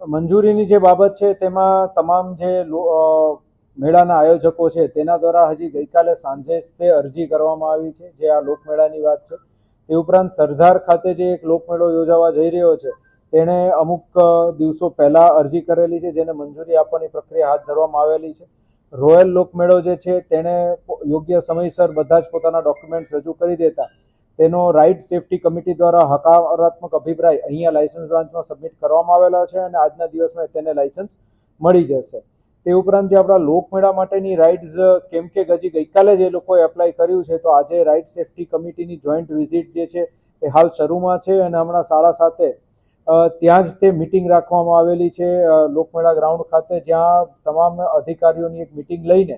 મંજૂરીની જે બાબત છે, તેમાં તમામ જે મેળાના આયોજકો છે, તેના દ્વારા હજી ગઈકાલે સાંજે જ તે અરજી કરવામાં આવી છે, જે આ લોકમેળાની વાત છે. તે ઉપરાંત સરદાર ખાતે જે એક લોકમેળો યોજાવા જઈ રહ્યો છે, તેણે અમુક દિવસો પહેલાં અરજી કરેલી છે, જેને મંજૂરી આપવાની પ્રક્રિયા હાથ ધરવામાં આવેલી છે. રોયલ લોકમેળો જે છે, તેણે યોગ્ય સમયસર બધા જ પોતાના ડોક્યુમેન્ટ્સ રજૂ કરી દેતા. તેનો રાઇટ સેફટી કમિટી દ્વારા હકારાત્મક અભિપ્રાય અહીંયા લાયસન્સ બ્રાન્ચમાં સબમિટ કરવામાં આવેલા છે અને આજના દિવસમાં તેને લાયસન્સ મળી જશે. તે ઉપરાંત જે આપણા લોકમેળા માટેની રાઇડ્સ કેમ કે હજી ગઈકાલે જ લોકોએ એપ્લાય કર્યું છે, તો આજે રાઇડ સેફટી કમિટીની જોઈન્ટ વિઝિટ જે છે એ હાલ શરૂમાં છે અને હમણાં સાડા સાતે ત્યાં જ તે મિટિંગ રાખવામાં આવેલી છે લોકમેળા ગ્રાઉન્ડ ખાતે, જ્યાં તમામ અધિકારીઓની એક મિટિંગ લઈને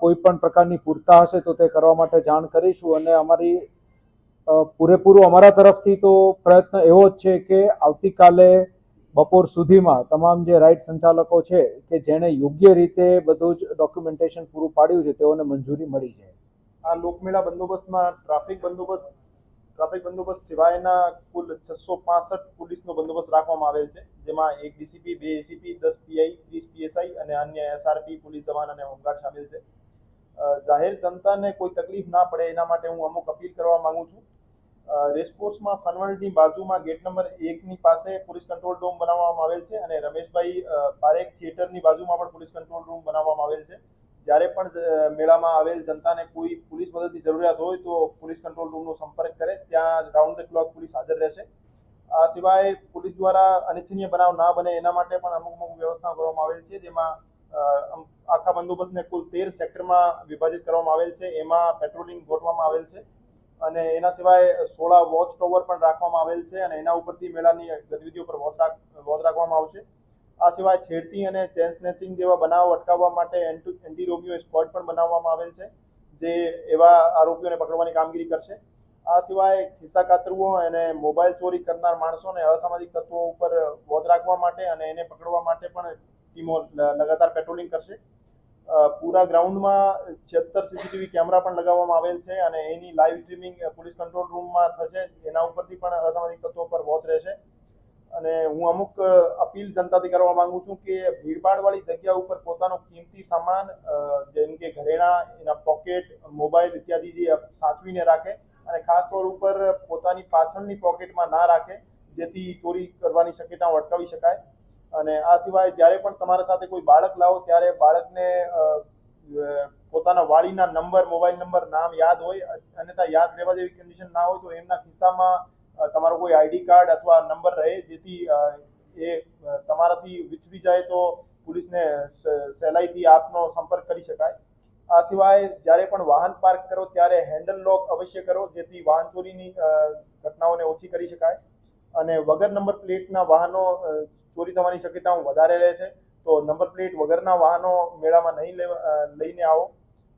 કોઈ પણ પ્રકારની પૂરતા હશે તો તે કરવા માટે જાણ કરીશું અને અમારી પૂરેપૂરું અમારા તરફથી તો પ્રયત્ન એવો જ છે કે આવતીકાલે બપોર સુધીમાં તમામ જે રાઇટ સંચાલકો છે કે જેણે યોગ્ય રીતે બધું જ ડોક્યુમેન્ટેશન પૂરું પાડ્યું છે, તેઓને મંજૂરી મળી જાય. આ લોકમેળા બંદોબસ્તમાં ટ્રાફિક બંદોબસ્ત ટ્રાફિક બંદોબસ્ત સિવાયના કુલ છસો પાસઠ પોલીસનો બંદોબસ્ત રાખવામાં આવેલ છે, જેમાં એક ડીસીપી, બે એસીપી, દસ પીઆઈ, ત્રીસ પીએસઆઈ અને અન્ય એસઆરપી, પોલીસ જવાન અને હોમગાર્ડ સામેલ છે. જાહેર જનતાને કોઈ તકલીફ ના પડે એના માટે હું અમુક અપીલ કરવા માંગુ છું. રેસકોર્સમાં ફનવર્ડની બાજુમાં ગેટ નંબર એકની પાસે પોલીસ કંટ્રોલ રૂમ બનાવવામાં આવેલ છે અને રમેશભાઈ પારેખ થિયેટરની બાજુમાં પણ પોલીસ કંટ્રોલ રૂમ બનાવવામાં આવેલ છે. જ્યારે પણ મેળામાં આવેલ જનતાને કોઈ પોલીસ મદદની જરૂરિયાત હોય તો પોલીસ કંટ્રોલ રૂમનો સંપર્ક કરે. ત્યાં રાઉન્ડ ધ ક્લોક પોલીસ હાજર રહેશે. આ સિવાય પોલીસ દ્વારા અનિચ્છનીય બનાવ ના બને એના માટે પણ અમુક અમુક વ્યવસ્થા કરવામાં આવેલ છે, જેમાં આખા બંદોબસ્તને કુલ તેર સેક્ટરમાં વિભાજિત કરવામાં આવેલ છે. એમાં પેટ્રોલિંગ ગોઠવવામાં આવેલ છે. અને એના સિવાય સોળા વોચ ટોવર પણ રાખવામાં આવેલ છે અને એના ઉપરથી મેળાની ગતિવિધિઓ પર વોચ વોચ રાખવામાં આવશે. આ સિવાય છેડતી અને ચેન સ્નેચિંગ જેવા બનાવો અટકાવવા માટે એન્ટી રોમિયો સ્ક્વોડ પણ બનાવવામાં આવેલ છે, જે એવા આરોપીઓને પકડવાની કામગીરી કરશે. આ સિવાય ખિસ્સા કાતરવો અને મોબાઈલ ચોરી કરનાર માણસોને અસામાજિક તત્વો ઉપર વોચ રાખવા માટે અને એને પકડવા માટે પણ ટીમો લગાતાર પેટ્રોલિંગ કરશે. પૂરા ગ્રાઉન્ડમાં છેતર સીસીટીવી કેમેરા પણ લગાવવામાં આવેલ છે અને એની લાઈવ સ્ટ્રીમિંગ પોલીસ કંટ્રોલ રૂમમાં થશે. એના ઉપરથી પણ અસામાજિક તત્વો પર વોચ રહેશે. અને હું અમુક અપીલ જનતાથી કરવા માંગુ છું કે ભીડભાડવાળી જગ્યા ઉપર પોતાનો કિંમતી સામાન જેમ કે ઘરેણા, એના પોકેટ મોબાઈલ ઇત્યાદિ સાચવીને રાખે અને ખાસ તौर ઉપર પોતાની પાછળની પોકેટમાં ના રાખે, જેથી ચોરી કરવાની શક્યતાઓ અટકાવી શકાય. અને આ સિવાય જ્યારે પણ તમારા સાથે કોઈ બાળક લાવો, ત્યારે બાળકને પોતાના વાળીના નંબર, મોબાઈલ નંબર, નામ યાદ હોય, અન્યથા યાદ રહેવા જેવી કન્ડિશન ના હોય, તો એમના ખિસ્સામાં તમારો કોઈ આઈડી કાર્ડ અથવા નંબર રહે, જેથી એ તમારાથી વિચરી જાય તો પોલીસને સહેલાઈથી આપનો સંપર્ક કરી શકાય. આ સિવાય જ્યારે પણ વાહન પાર્ક કરો, ત્યારે હેન્ડલ લોક અવશ્ય કરો, જેથી વાહન ચોરીની ઘટનાઓને ઓછી કરી શકાય. અને વગર નંબર પ્લેટના વાહનો ચોરી થવાની શક્યતાઓ વધારે રહે છે, તો નંબર પ્લેટ વગરના વાહનો મેળામાં નહીં લઈને આવો.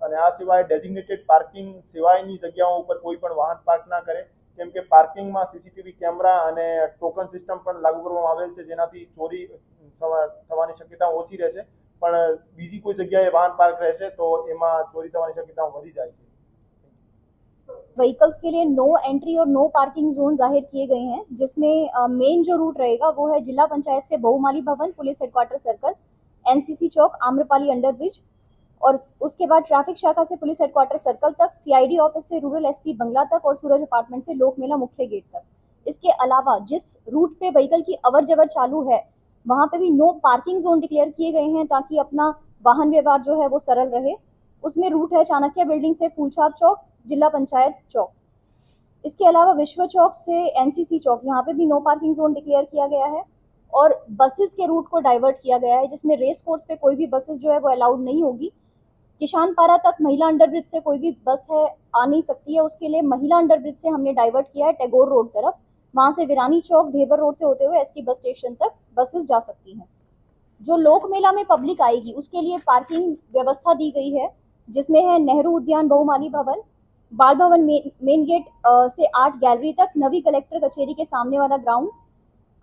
અને આ સિવાય ડેઝિગ્નેટેડ પાર્કિંગ સિવાયની જગ્યાઓ ઉપર કોઈ પણ વાહન પાર્ક ના કરે. કેમ કે પાર્કિંગમાં સીસીટીવી કેમેરા અને ટોકન સિસ્ટમ પણ લાગુ કરવામાં આવેલ છે, જેનાથી ચોરી થવાની શક્યતા ઓછી રહે છે. પણ બીજી કોઈ જગ્યાએ વાહન પાર્ક રહે છે, તો એમાં ચોરી થવાની શક્યતાઓ વધી જાય છે. व्हीकल्स के लिए नो एंट्री और नो पार्किंग जोन ज़ाहिर किए गए हैं, जिसमें मेन जो रूट रहेगा वो है जिला पंचायत से बहुमाली भवन, पुलिस हेडक्वार्टर सर्कल एनसीसी चौक, आम्रपाली अंडरब्रिज और उसके बाद ट्रैफ़िक शाखा से पुलिस हेडक्वार्टर सर्कल तक सीआईडी ऑफ़िस से रूरल एसपी बंगला तक और सूरज अपार्टमेंट से लोक मेला मुख्य गेट तक। इसके अलावा जिस रूट पे व्हीकल की अवर जवर चालू है, वहाँ पे भी नो पार्किंग जोन डिक्लेयर किए गए हैं ताकि अपना वाहन व्यवहार जो है वो सरल रहे। उसमें रूट है चाणक्य बिल्डिंग से फूलछाप चौक जिला पंचायत चौक। इसके अलावा विश्व चौक से एनसीसी चौक, यहाँ पे भी नो पार्किंग जोन डिक्लेयर किया गया है और बसेस के रूट को डाइवर्ट किया गया है, जिसमें रेस कोर्स पे कोई भी बसेस जो है वो अलाउड नहीं होगी। किसान पारा तक महिला अंडरब्रिज से कोई भी बस है आ नहीं सकती है, उसके लिए महिला अंडरब्रिज से हमने डाइवर्ट किया है टैगोर रोड तरफ़। वहाँ से विरानी चौक ढेबर रोड से होते हुए एसटी बस स्टेशन तक बसेस जा सकती हैं। जो लोक मेला में पब्लिक आएगी, उसके लिए पार्किंग व्यवस्था दी गई है, जिसमें है नेहरू उद्यान बहुमाली Bhavan Bal Bhavan main, main gate से आठ गैलरी तक नवी कलेक्टर कचेरी के सामने वाला ग्राउंड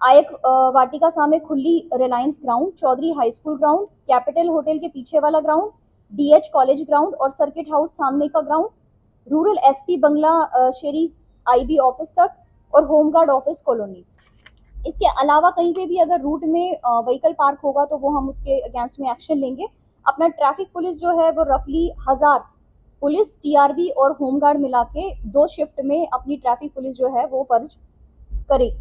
आयक वाटिका सामने खुली Reliance ground Chaudhary high school ground capital hotel के पीछे वाला ग्राउंड डीएच कॉलेज ग्राउंड और सर्किट हाउस सामने का ग्राउंड रूरल एसपी बंगला शेरी आईबी ऑफ़िस तक और होमगार्ड ऑफ़िस कॉलोनी। इसके अलावा कहीं पे भी अगर रूट में व्हीकल पार्क होगा तो वो हम उसके अगेंस्ट में एक्शन लेंगे। अपना ट्रैफ़िक पुलिस जो है वो रफली हज़ार पुलिस टीआरबी और होमगार्ड मिला के दो शिफ्ट में अपनी ट्रैफिक पुलिस जो है वो फर्ज करेगी